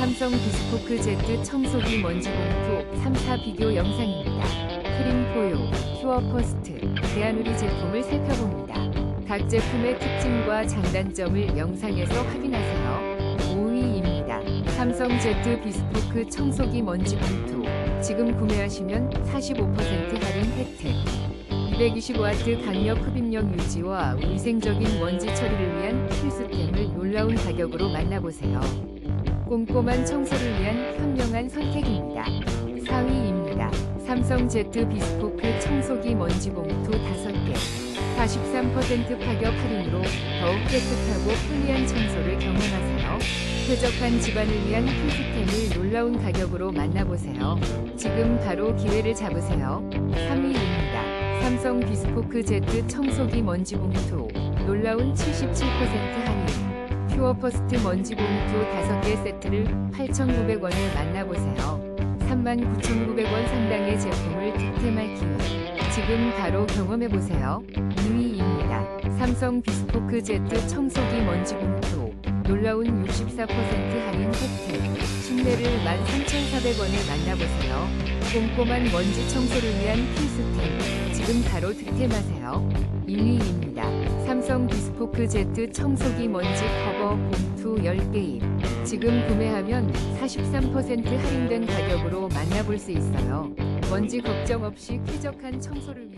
삼성 비스포크 제트 청소기 먼지 봉투 3사 비교 영상입니다. 크림 포유, 퓨어 퍼스트, 대한우리 제품을 살펴봅니다. 각 제품의 특징과 장단점을 영상에서 확인하세요. 5위입니다. 삼성 제트 비스포크 청소기 먼지 봉투. 지금 구매하시면 45% 할인 혜택. 220W 강력 흡입력 유지와 위생적인 먼지 처리를 위한 필수템을 놀라운 가격으로 만나보세요. 꼼꼼한 청소를 위한 현명한 선택입니다. 4위입니다. 삼성 제트 비스포크 청소기 먼지 봉투 5개. 43% 파격 할인으로 더욱 깨끗하고 편리한 청소를 경험하세요. 쾌적한 집안을 위한 필수템을 놀라운 가격으로 만나보세요. 지금 바로 기회를 잡으세요. 3위입니다. 삼성 비스포크 제트 청소기 먼지 봉투 놀라운 77% 할인 퓨어 퍼스트 먼지 봉투 5개 세트를 8,900원에 만나보세요. 39,900원 상당의 제품을 득템할 기회 지금 바로 경험해보세요. 2위입니다. 삼성 비스포크 제트 청소기 먼지 봉투 놀라운 64% 할인 혜택 신뢰를 13,400원에 만나보세요. 꼼꼼한 먼지 청소를 위한 필수템 지금 바로 득템하세요. 1위입니다. 삼성 비스포크 제트 청소기 먼지 커버 봉투 10개입 지금 구매하면 43% 할인된 가격으로 만나볼 수 있어요. 먼지 걱정 없이 쾌적한 청소를